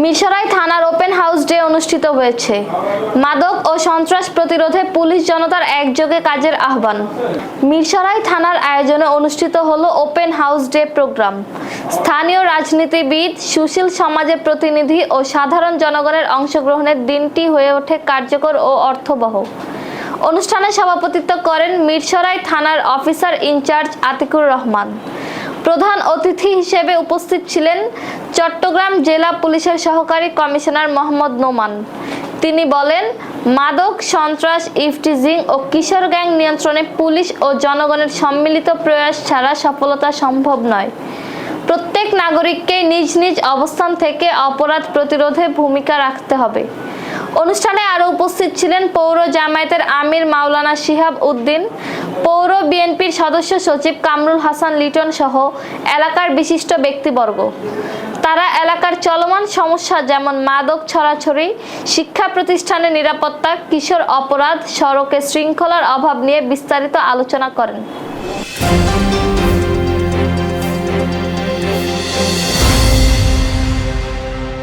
মিরসরাই থানার open house day অনুষ্ঠিত হয়েছে। মাদক ও সন্ত্রাস প্রতিরোধে পুলিশ জনতার একযোগে কাজের আহ্বান। মিরসরাই থানার আয়োজনে অনুষ্ঠিত হলো ওপেন হাউস ডে প্রোগ্রাম। স্থানীয় রাজনীতিবিদ সুশীল সমাজের প্রতিনিধি ও সাধারণ জনগণের অংশগ্রহণের দিনটি হয়ে ওঠে কার্যকর ও অর্থবহ। অনুষ্ঠানে সভাপতিত্ব করেন মিরসরাই থানার অফিসার ইনচার্জ আতিকুর রহমান। প্রধান অতিথি হিসেবে উপস্থিত ছিলেন চট্টগ্রাম জেলা পুলিশের সহকারী কমিশনার মোহাম্মদ নোমান। তিনি বলেন, মাদক, সন্ত্রাস, ইফটিজিং ও কিশোর গ্যাং নিয়ন্ত্রণে পুলিশ ও জনগণের সম্মিলিত প্রয়াস ছাড়া সফলতা সম্ভব নয়। প্রত্যেক নাগরিককে নিজ নিজ অবস্থান থেকে অপরাধ প্রতিরোধে ভূমিকা রাখতে হবে। অনুষ্ঠানে আরও উপস্থিত ছিলেন পৌর জামায়াতের আমির মাওলানা শিহাব উদ্দিন, পৌর বিএনপির সদস্য সচিব কামরুল হাসান লিটন সহ এলাকার বিশিষ্ট ব্যক্তিবর্গ। তারা এলাকার চলমান সমস্যা যেমন মাদক ছড়াছড়ি, শিক্ষা প্রতিষ্ঠানের নিরাপত্তা, কিশোর অপরাধ, সড়কে শৃঙ্খলার অভাব নিয়ে বিস্তারিত আলোচনা করেন।